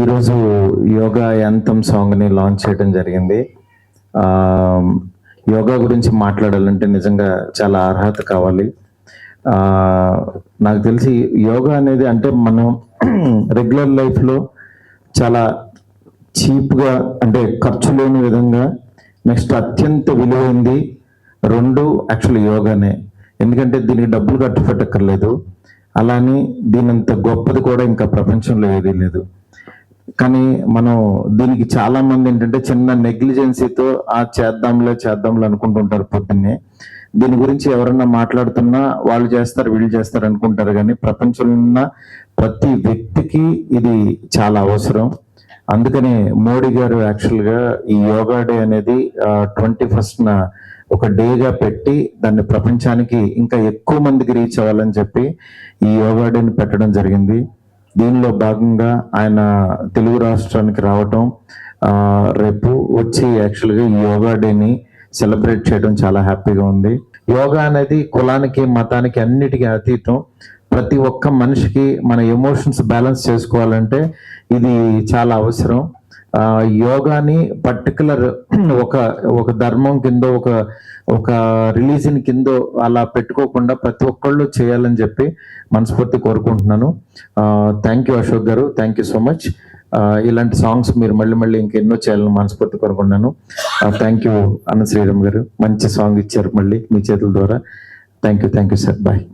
ఈరోజు యోగా యంతం సాంగ్ని లాంచ్ చేయడం జరిగింది. యోగా గురించి మాట్లాడాలంటే నిజంగా చాలా అర్హత కావాలి. నాకు తెలిసి యోగా అనేది అంటే మనం రెగ్యులర్ లైఫ్లో చాలా చీప్గా అంటే ఖర్చు లేని విధంగా నెక్స్ట్ అత్యంత విలువైంది రెండు యాక్చువల్లీ యోగానే. ఎందుకంటే దీనికి డబ్బులు ఖర్చు పెట్టక్కర్లేదు అలానే దీనంత గొప్పది కూడా ఇంకా ప్రపంచంలో ఏదీ లేదు. కానీ మనం దీనికి చాలా మంది ఏంటంటే చిన్న నెగ్లిజెన్సీతో ఆ చేద్దాంలే చేద్దాంలే అనుకుంటుంటారు పొద్దున్నే. దీని గురించి ఎవరన్నా మాట్లాడుతున్నా వాళ్ళు చేస్తారు వీళ్ళు చేస్తారు అనుకుంటారు. కానీ ప్రపంచంలో ఉన్న ప్రతి వ్యక్తికి ఇది చాలా అవసరం. అందుకనే మోడీ గారు యాక్చువల్గా ఈ యోగా డే అనేది ట్వంటీ ఫస్ట్న ఒక డేగా పెట్టి దాన్ని ప్రపంచానికి ఇంకా ఎక్కువ మందికి రీచ్ అవ్వాలని చెప్పి ఈ యోగా డేని పెట్టడం జరిగింది. దీనిలో భాగంగా ఆయన తెలుగు రాష్ట్రానికి రావటం రేపు వచ్చి యాక్చువల్గా యోగా డేని సెలబ్రేట్ చేయడం చాలా హ్యాపీగా ఉంది. యోగా అనేది కులానికి మతానికి అన్నిటికీ అతీతం. ప్రతి ఒక్క మనిషికి మన ఎమోషన్స్ బ్యాలెన్స్ చేసుకోవాలంటే ఇది చాలా అవసరం. యోగాని పర్టికులర్ ఒక ఒక ధర్మం కింద ఒక ఒక రిలీజన్ కింద అలా పెట్టుకోకుండా ప్రతి ఒక్కళ్ళు చేయాలని చెప్పి మనస్ఫూర్తి కోరుకుంటున్నాను. Thank you Ashok garu. Thank you so much. ఇలాంటి సాంగ్స్ మీరు మళ్ళీ మళ్ళీ ఇంకెన్నో చేయాలని మనస్ఫూర్తి కోరుకుంటున్నాను. థ్యాంక్ యూ అన్న శ్రీరామ్ గారు. మంచి సాంగ్ ఇచ్చారు మళ్ళీ మీ చేతుల ద్వారా. Thank you thank you sir. Bye.